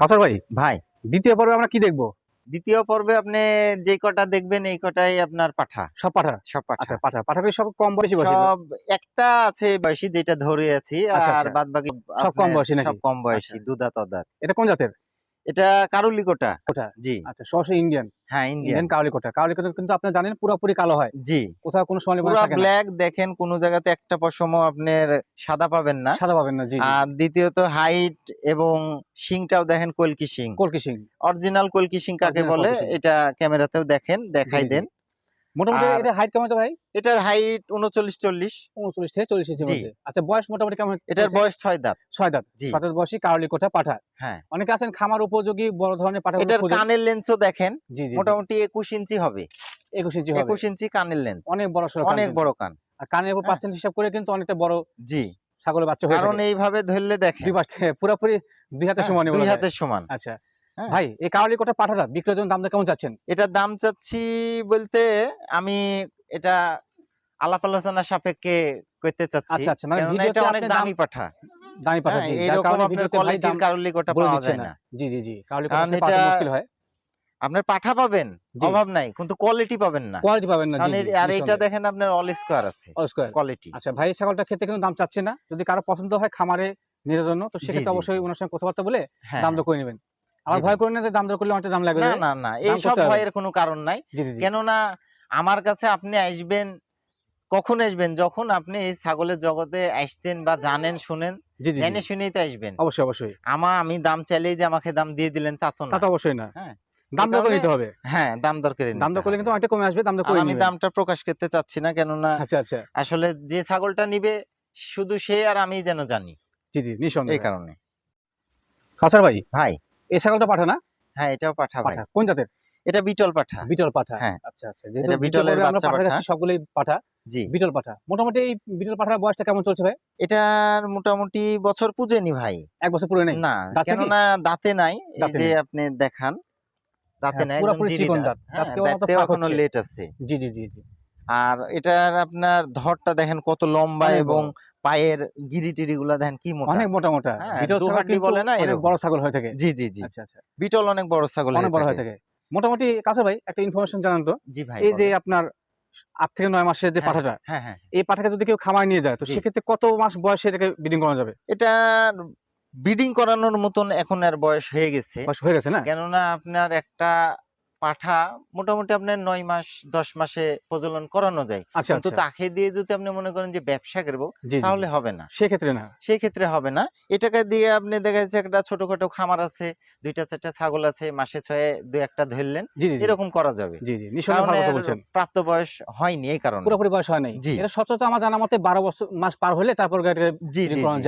কাসার ভাই? ভাই। দ্বিতীয় পর্বে আমরা কি দেখব? দ্বিতীয় পর্বে আপনি যে কটা দেখবেন এই কটাই আপনার পাঠা। সব পাঠা? সব পাঠা। আচ্ছা পাঠা। পাঠা সব কম বয়সী বয়সী সব একটা আছে বয়সী যেটা ধরে আছি আচ্ছা, আর বাদবাকি বাদ বাকি সব কম বয়সী নাকি? সব কম বয়সী আচ্ছা। দুধা তদাত এটা কোন জাতের? এটা কারুলিকোটা। কোটা জি। আচ্ছা সরাসরি ইন্ডিয়ান। হ্যাঁ ইন্ডিয়ান। কারুলিকোটা। কারুলিকোটা কোটা কাউলি কোটা কিন্তু আপনি জানেন পুরোপুরি কালো হয়। জি। কোথাও কোনো সময় পুরো ব্ল্যাক দেখেন কোন জায়গাতে একটা পশম আপনার সাদা পাবেন না। সাদা পাবেন না জি। আর দ্বিতীয়ত হাইট এবং শিংটাও দেখেন কলকি শিং। কলকি সিং অরিজিনাল কলকি শিং কাকে বলে? এটা ক্যামেরাতেও দেখেন দেখাই। দেন। মোটামুটি এটা হাইট কেমন ভাই? এটার হাইট উনচল্লিশ চল্লিশ। উনচল্লিশ থেকে চল্লিশ ইঞ্চির মধ্যে। আচ্ছা বয়স মোটামুটি কেমন এটার বয়স ছয় দাঁত। ছয় দাঁত। জি। বয়সী কাউলি কোটা পাঠা হ্যাঁ। অনেকে আছেন খামার উপযোগী বড় ধরনের পাঠা এটার কানের লেন্সও দেখেন। জি জি মোটামুটি একুশ ইঞ্চি হবে। একুশ ইঞ্চি হবে। একুশ ইঞ্চি কানের লেন্স অনেক বড় অনেক বড় কান। আর কানের উপর হ্যাঁ। পার্সেন্ট হিসাব করে কিন্তু অনেকটা বড় জি। ছাগলের বাচ্চা কারণ এইভাবে ধরলে দেখেন। দুই পাশ পুরোপুরি দুই হাতের হ্যাঁ, সমান দুই হাতের সমান। আচ্ছা। ভাই এই কাওয়ালি কোটা পাঠাটা বিক্রয়ের জন্য দামটা কেমন চাচ্ছেন? এটার দাম চাচ্ছি বলতে আমি এটা আলাপ আলোচনা সাপেক্ষে করতে চাচ্ছি। আচ্ছা, আচ্ছা, মানে এটা অনেক দামি পাঠা। দামি পাঠা হ্যাঁ, জি যার কারণে ভিডিওতে ভাই দাম কারুলিকোটা বলে পাওয়া যায় না। জি জি জি কাওয়ালি কোটা পাওয়া এটা- মুশকিল হয়। আপনার পাঠা পাবেন অভাব নাই কিন্তু কোয়ালিটি পাবেন না। কোয়ালিটি পাবেন না জি এর- আর এটা দেখেন আপনার অল স্কোয়ার আছে অল স্কয়ার কোয়ালিটি আচ্ছা ভাই ছাগলটা খেতে কিন্তু দাম চাচ্ছে না। যদি কারও পছন্দ হয় খামারে নিজের জন্য তো সেক্ষেত্রে অবশ্যই। ওনার সঙ্গে কথাবার্তা বলে হ্যাঁ। দাম দর করে নেবেন। আবার ভয় ভাই। না যে দাম দর করলে অনেকটা দাম লাগবে না না না এই সব ভয়ের কোনো কারণ নাই। জি জি জি। কেননা আমার কাছে আপনি আসবেন কখন আসবেন? যখন আপনি এই ছাগলের জগতে আসছেন বা জানেন শুনেন। জেনে শুনেই তো আসবেন। অবশ্যই অবশ্যই। আমা আমি দাম চাইলেই যে আমাকে দাম দিয়ে দিলেন তা তো না। তো অবশ্যই না। হ্যাঁ। দাম দর করে নিতে হবে। হ্যাঁ দাম দর করে দাম দর নিতে করলে কিন্তু অনেকটা কমে আসবে দাম দর করে আমি দামটা প্রকাশ করতে চাচ্ছি না কেননা আচ্ছা আচ্ছা। আসলে যে ছাগলটা নিবে শুধু সে আর আমি যেন জানি। জি জি নিঃসন্দেহে। এই কারণে। খাসার ভাই? ভাই। এই ছাগলটা পাঠা না? হ্যাঁ এটাও পাঠা পাঠা। কোন জাতের? এটা বিটল পাঠা। বিটল পাঠা। হ্যাঁ। আচ্ছা আচ্ছা। যেহেতু বিটলের বাচ্চা পাঠা। সবগুলোই পাঠা। জি। বিটল পাঠা। মোটামুটি এই বিটল পাঠার বয়সটা কেমন চলছে ভাই? এটার মোটামুটি বছর পুজেনি ভাই। এক বছর পুরো নেই না দাঁতে নেই? কেননা দাঁতে নাই। এই যে আপনি দেখান দাঁতে হ্যাঁ, নাই পুরোপুরি জিরি চিকন দাঁত। দাঁতেও এখনও লেট আছে। জি জি জি জি। আর এটার আপনার ধরটা দেখেন কত লম্বা এবং পায়ের গিরি টিরি গুলা দেখেন কি মোটা। অনেক মোটা মোটা। হ্যাঁ, বিটল ছাগল বলে না, এরকম। বড় ছাগল হয়ে থাকে। জি জি জি। আচ্ছা আচ্ছা। বিটল অনেক বড় ছাগল অনেক বড় হয়ে থাকে। মোটামুটি কাছে ভাই একটা ইনফরমেশন জানান তো। জি ভাই এই যে আপনার আট থেকে নয় মাসের যে হ্যাঁ, পাঠাটা হ্যাঁ হ্যাঁ এই পাঠাকে যদি কেউ খামায় নিয়ে যায় তো সেক্ষেত্রে কত মাস বয়সে এটাকে ব্রিডিং করা যাবে? এটা ব্রিডিং করানোর মতন এখন আর বয়স হয়ে গেছে। বয়স হয়ে গেছে না? কেননা আপনার একটা পাঠা মোটামুটি আপনার নয় মাস দশ মাসে প্রজনন করানো যায়। আচ্ছা কিন্তু আচ্ছা। তাকে দিয়ে যদি আপনি মনে করেন যে ব্যবসা করব তাহলে হবে না। সেক্ষেত্রে না। সেই ক্ষেত্রে হবে না। এটাকে দিয়ে আপনি দেখা যাচ্ছে একটা ছোটখাটো খামার আছে দুইটা চারটা ছাগল আছে মাসে ছয়ে দুই একটা ধরলেন এরকম করা যাবে। প্রাপ্ত বয়স হয়নি এই কারণে। পুরোপুরি বয়স হয় নাই। জি। এটা সচরাচর আমার জানা মতে বারো বছর মাস পার হলে তারপর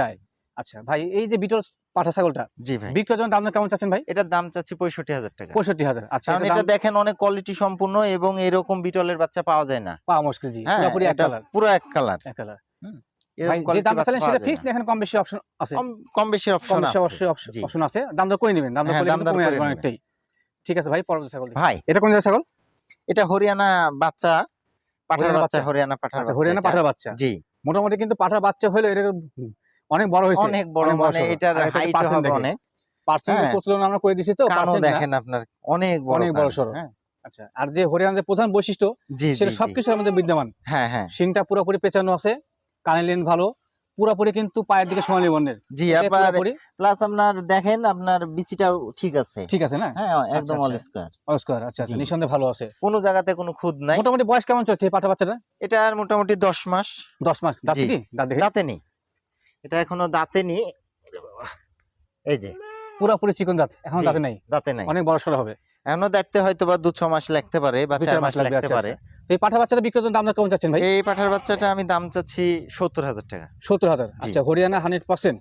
যায়। আচ্ছা ভাই এই যে বিটল পাঠা ছাগলটা? জি ভাই। বিক্রয়ের জন্য দাম কেমন চাচ্ছেন ভাই? এটার দাম চাচ্ছি পঁয়ষট্টি হাজার টাকা। পঁয়ষট্টি হাজার। আচ্ছা এটা দেখেন অনেক কোয়ালিটি সম্পূর্ণ এবং এরকম বিটলের বাচ্চা পাওয়া যায় না। পাওয়া মুশকিল জি। হ্যাঁ পুরোপুরি এক কালার পুরো এক কালার এক কালার দাম সেটা ফিক্সড এখানে কম বেশি অপশন আছে? কম বেশি অপশন আছে। অবশ্যই অপশন আছে। দাম দর করে নেবেন দাম দর হ্যাঁ, করে নেবেন। অনেকটাই। ঠিক আছে ভাই পরবর্তী ছাগল ভাই। এটা কোন জায়গার ছাগল? এটা হরিয়ানা বাচ্চা। পাঠার বাচ্চা? হরিয়ানা পাঠার আচ্ছা হরিয়ানা। পাঠার বাচ্চা। জি। মোটামুটি কিন্তু পাঠার বাচ্চা হলে এটা অনেক বড় হয়েছে। অনেক বড় মানে এটার হাইট হবে অনেক। পার্সেন্ট হ্যাঁ। প্রচলন আমরা করে দিছি তো না। দেখেন আপনার অনেক বড় অনেক বড়। সড়ো। হ্যাঁ। আচ্ছা আর যে হরিয়ানার যে প্রধান বৈশিষ্ট্য সেটা জি। সবকিছুর মধ্যে বিদ্যমান। হ্যাঁ হ্যাঁ। শিংটা পুরোপুরি পেঁচানো আছে কানের লেন ভালো পুরোপুরি কিন্তু পায়ের দিকে সোনালী বর্ণের জি এটা পুরোপুরি। প্লাস আপনার দেখেন আপনার বিচিটাও ঠিক আছে। ঠিক আছে না? হ্যাঁ একদম আচ্ছা, অল আচ্ছা। স্কয়ার আচ্ছা আচ্ছা। নিঃসন্দেহে ভালো আছে। কোনো জায়গাতে কোনো খুদ নাই। মোটামুটি বয়স কেমন চলছে পাঠা বাচ্চাটা এটার মোটামুটি দশ মাস। দশ মাস। যাচ্ছে জি। কি? দাঁত দেখে দাঁতে নেই। এটা এখনও দাঁতে নেই। এই যে। পুরোপুরি চিকন দাঁত এখন দাঁতে নাই? দাঁতে নাই। অনেক বড় সড়ো হবে। এখনও দেখতে হয়তো বা দু ছ মাস লাগতে পারে বা চার মাস লাগতে আচ্ছা, পারে। আচ্ছা। এই পাঠা বাচ্চাটা বিক্রির জন্য দাম কেমন চাচ্ছেন ভাই? এই পাঠার বাচ্চাটা আমি দাম চাচ্ছি সত্তর হাজার টাকা। সত্তর হাজার আচ্ছা হরিয়ানা হান্ড্রেড পার্সেন্ট।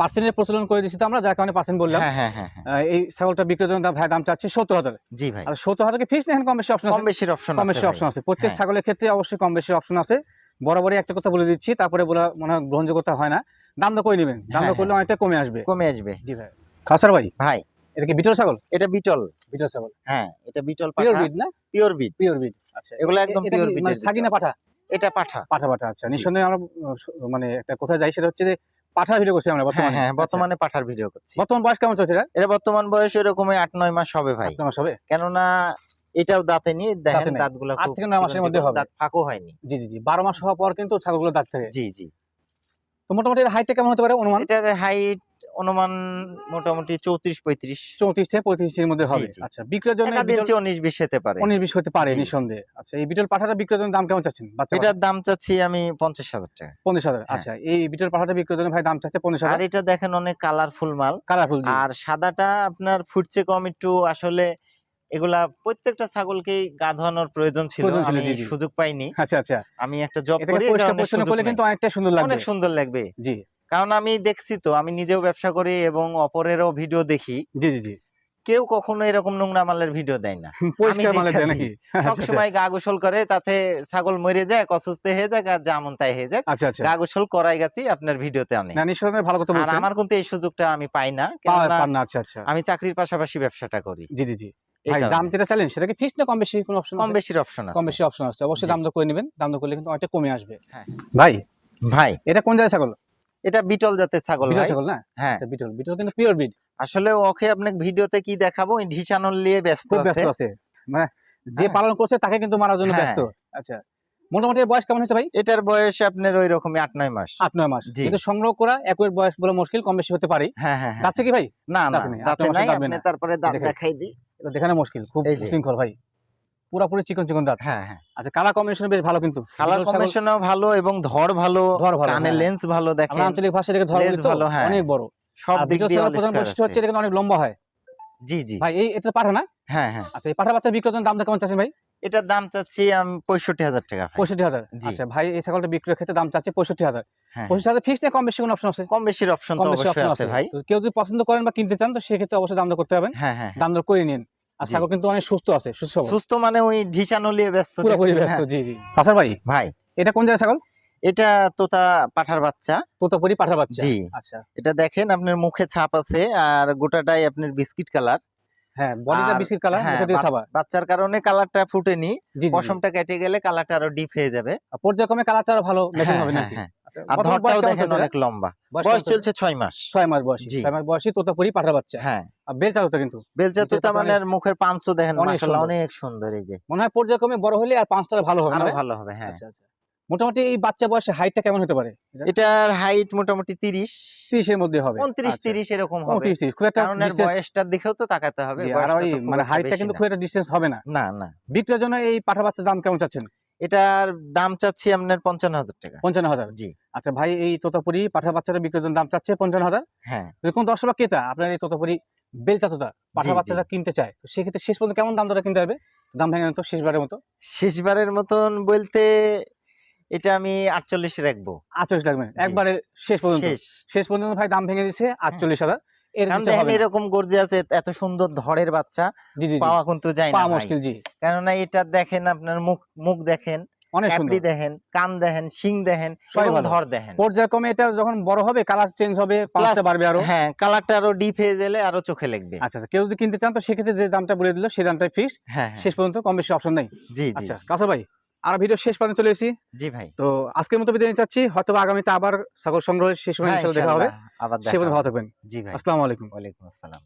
পার্সেন্টের প্রচলন করে দিচ্ছি তো আমরা যার কারণে পার্সেন্ট বললাম। হ্যাঁ হ্যাঁ হ্যাঁ হ্যাঁ। এই ছাগলটা বিক্রির জন্য দাম ভাই দাম চাচ্ছি সত্তর হাজার। জি ভাই। আর সত্তর হাজারকে ফিক্স নেন কম বেশি অপশন কম বেশির অপশন কম বেশি অপশন আছে। প্রত্যেক হ্যাঁ। ছাগলের ক্ষেত্রে অবশ্যই কম বেশি অপশন আছে। বরাবরই একটা কথা বলে দিচ্ছি তারপরে বলা মনে হয় গ্রহণযোগ্যতা হয় না। দাম নেবেন? দাম হ্যাঁ, করলে অনেকটা কমে আসবে। কমে আসবে। জি ভাই। খাসার ভাই? ভাই। এটা কি বিটল ছাগল? এটা বিটল। বিটল ছাগল। হ্যাঁ এটা বিটল পিওর বিট না? পিওর বিট পিওর বিট আচ্ছা এগুলো একদম কি breed মানে পাঠা? এটা পাঠা। পাঠা পাঠা আচ্ছা। নিঃসন্দেহে আমরা মানে একটা কোথায় যাই সেটা হচ্ছে যে পাঠার ভিডিও করছি আমরা হ্যাঁ বর্তমানে। হ্যাঁ আচ্ছা। বর্তমানে পাঠার ভিডিও করছি। বর্তমান বয়স কেমন চলছে এটা? বর্তমান বয়স এরকমই আট নয় মাস হবে ভাই। আট মাস হবে? কেননা এটাও দাঁতে নি দেখেন। দাঁতগুলো আট থেকে নয় মাসের মধ্যে হবে। দাঁত ফাঁকও হয়নি। জি জি জি। বারো মাস হওয়ার পর কিন্তু ছাগলগুলো দাঁত থাকে। জি জি। তো মোটামুটি এর হাইটটা কেমন হতে পারে অনুমান? এটার হাইট অনুমান মোটামুটি চৌত্রিশ পঁয়ত্রিশ। চৌত্রিশ থেকে পঁয়ত্রিশের মধ্যে হবে। আচ্ছা বিক্রয়ের জন্য উনিশ বিশ হতে পারে। উনিশ বিশ হতে পারে। নিঃসন্দেহে। আচ্ছা এই বিটল পাঠাটা বিক্রয়ের জন্য দাম কেমন চাচ্ছেন এটার দাম চাচ্ছি আমি পঞ্চাশ হাজার টাকা। পঞ্চাশ হাজার হ্যাঁ। আচ্ছা এই বিটল পাঠাটা বিক্রয়ের জন্য ভাই দাম চাচ্ছে পঞ্চাশ আর হাজার এটা দেখেন অনেক কালারফুল মাল। কালারফুল আর সাদাটা আপনার ফুটছে কম একটু আসলে এগুলা প্রত্যেকটা ছাগলকেই গা ধোয়ানোর প্রয়োজন ছিল আমি। সুযোগ পাইনি। আচ্ছা আচ্ছা। আমি একটা জব করি কারণে কিন্তু অনেকটা সুন্দর লাগবে। অনেক সুন্দর লাগবে। জি। কারণ আমি দেখছি তো আমি নিজেও ব্যবসা করি এবং অপরেরও ভিডিও দেখি। জি জি জি। কেউ কখনো এরকম নোংরা মালের ভিডিও দেয় না। পরিষ্কার যেটা মালে দেয় নাকি? আচ্ছা আচ্ছা। সবসময় গা গোসল করে তাতে ছাগল মরে যায় অসুস্থ হয়ে যাক আর যেমন তাই হয়ে যাক আচ্ছা আচ্ছা। গা গোসল করাই গাতি আপনার ভিডিওতে আনে। না নিঃসন্দেহে ভালো কথা আর বলছেন। আমার কিন্তু এই সুযোগটা আমি পাই না না আচ্ছা আচ্ছা। আমি চাকরির পাশাপাশি ব্যবসাটা করি। জি জি জি। ভাই দাম যেটা চাইলেন সেটা কি ফিক্স না কম বেশি? কোনো অপশন কম বেশির অপশন আছে। কম বেশি অপশন আছে। অবশ্যই দাম দর করে নেবেন। দাম দর করলে কিন্তু অনেকটা কমে আসবে। হ্যাঁ। ভাই ভাই। এটা কোন জায়গায় ছাগল? এটা বিটল জাতের ছাগল বিটল ছাগল না? হ্যাঁ। আচ্ছা, বিটল। বিটল কিন্তু পিওর আসলে ওকে আপনাকে ভিডিওতে কি দেখাবো? নিয়ে ব্যস্ত আছে ব্যস্ত আছে। মানে যে হ্যাঁ। পালন করছে তাকে কিন্তু মারার জন্য হ্যাঁ। ব্যস্ত। আচ্ছা। মোটামুটি বয়স কেমন হচ্ছে ভাই? এটার বয়স আপনার ওই রকমই আট নয় মাস। আট নয় মাস। কিন্তু সংগ্রহ করা একই বয়স বলে মুশকিল কম বেশি হতে পারে। হ্যাঁ হ্যাঁ হ্যাঁ। কি ভাই? না। তারপরে দাঁত দেখাই দিই। এটা দেখানো মুশকিল খুব শৃঙ্খল ভাই। পুরাপুরি চিকন চিকন দাঁত। হ্যাঁ হ্যাঁ। আচ্ছা কালার কম্বিনেশন বেশ ভালো কিন্তু। কালার কম্বিনেশনও ভালো এবং ধর ভালো ধর ভালো। লেন্স ভালো দেখেন। আঞ্চলিক ভাষায় এটাকে ধর ভালো, হ্যাঁ। অনেক বড়। সব দিক দিয়ে প্রধান বৈশিষ্ট্য হচ্ছে এটা অনেক লম্বা হয়। জি জি। ভাই এই এটা পাঠা না? হ্যাঁ হ্যাঁ। আচ্ছা এই পাঠা বাচ্চা বিক্রয়ের দামটা কেমন চাচ্ছেন ভাই? এটার দাম চাচ্ছি আমি পঁয়ষট্টি হাজার টাকা। পঁয়ষট্টি হাজার? আচ্ছা ভাই এই ছাগলটা বিক্রয়ের ক্ষেত্রে দাম চাচ্ছে পঁয়ষট্টি হাজার। হ্যাঁ। পঁয়ষট্টি হাজার ফিক্স কম বেশি কোনো অপশন আছে? কম বেশির অপশন কম বেশি অপশন আছে ভাই। কেউ যদি পছন্দ করেন বা কিনতে চান তো সেক্ষেত্রে অবশ্যই দাম দর করতে হবেন হ্যাঁ হ্যাঁ দাম দর করে নিন। আর ছাগল কিন্তু অনেক সুস্থ আছে সুস্থ সুস্থ মানে ওই ঢিসানো নিয়ে ব্যস্ত পুরোপুরি ব্যস্ত হ্যাঁ। জি জি। ভাই ভাই। এটা কোন জায়গায় ছাগল? এটা তোতা পাঠার বাচ্চা। তোতাপুরি পাঠা বাচ্চা? জি। আচ্ছা। এটা দেখেন আপনার মুখে ছাপ আছে আর গোটাটাই আপনার বিস্কিট কালার। হ্যাঁ বডিটা বিস্কিট কালার হ্যাঁ, এটা দিয়ে বা- বাচ্চার কারণে কালারটা ফুটেনি পশমটা কেটে গেলে কালারটা আরও ডিপ হয়ে যাবে। পর্যায়ক্রমে কালারটা আরও ভালো ম্যাচিং হ্যাঁ, হবে হ্যাঁ, নাকি। আচ্ছা, আর ধরটাও দেখেন অনেক লম্বা। বয়স চলছে ছয় মাস। ছয় মাস বয়সী। মাস বয়সী তোতাপুরি পাঠা বাচ্চা। হ্যাঁ। আর কিন্তু। বেলচা তোতা মানে মুখের পাঁচশো দেখেন অনেক সুন্দর। অনেক সুন্দর এই যে। মনে হয় পর্যায়ক্রমে বড় হলে আর পাঁচটা ভালো হবে আরও ভালো হবে হ্যাঁ। আচ্ছা আচ্ছা। মোটামুটি এই বাচ্চা বয়সে হাইটটা কেমন হতে পারে? এটার হাইট মোটামুটি তিরিশ। তিরিশের মধ্যে হবে। উনত্রিশ আচ্ছা। তিরিশ এরকম হবে। উনত্রিশ তিরিশ খুব একটা এর বয়সটার দিকেও তো তাকাতে হবে। মানে হাইটটা কিন্তু। খুব একটা ডিস্টেন্স হবে না। না না। বিক্রয়ের জন্য এই পাঠা বাচ্চার দাম কেমন চাচ্ছেন? এটার দাম চাচ্ছি আপনার পঞ্চান্ন হাজার টাকা। পঞ্চান্ন হাজার? জি। আচ্ছা ভাই এই তোতাপুরি পাঠা বাচ্চাটা বিক্রয়ের জন্য দাম চাচ্ছে পঞ্চান্ন হাজার? হ্যাঁ। কোনো দর্শক বা ক্রেতা আপনার এই তোতাপুরি বেলচা তোতা পাঠা বাচ্চাটা কিনতে চায় তো সেক্ষেত্রে শেষ পর্যন্ত কেমন দাম ধরে কিনতে হবে দাম ভেঙে তো শেষবারের মতো? শেষবারের মতন বলতে এটা আমি আটচল্লিশ রাখব। আটচল্লিশ লাগবে একবারে শেষ পর্যন্ত। শেষ। পর্যন্ত ভাই দাম ভেঙে দিচ্ছে আটচল্লিশ হাজার। এরকম গর্জে আছে এত সুন্দর ধরের বাচ্চা পাওয়া কিন্তু যায় না মুশকিল জি। কেননা এটা দেখেন আপনার মুখ মুখ দেখেন অনেক সুন্দর। দেখেন কান দেখেন শিং দেখেন এবং ধর দেখেন। পর্যায়ক্রমে এটা যখন বড় হবে কালার চেঞ্জ হবে পাঁচটা বাড়বে আরও। হ্যাঁ কালারটা আরও ডিপ হয়ে গেলে আরও চোখে লাগবে। আচ্ছা আচ্ছা। কেউ যদি কিনতে চান তো সেক্ষেত্রে যে দামটা বলে দিল সেই দামটাই ফিক্স হ্যাঁ হ্যাঁ। শেষ পর্যন্ত কম বেশি অপশন নেই। জি জি। আচ্ছা কাসর ভাই? আর ভিডিও শেষ পর্যন্ত চলে এসেছি। জি ভাই। তো আজকের মতো বিদায় চাচ্ছি। হয়তো আগামীতে আবার সাগর সংগ্রহের শেষ সময় হ্যাঁ, দেখা হবে। আবার সে ভালো থাকবেন। জি ভাই। আসসালামু আলাইকুম। ওয়ালাইকুম আসসালাম।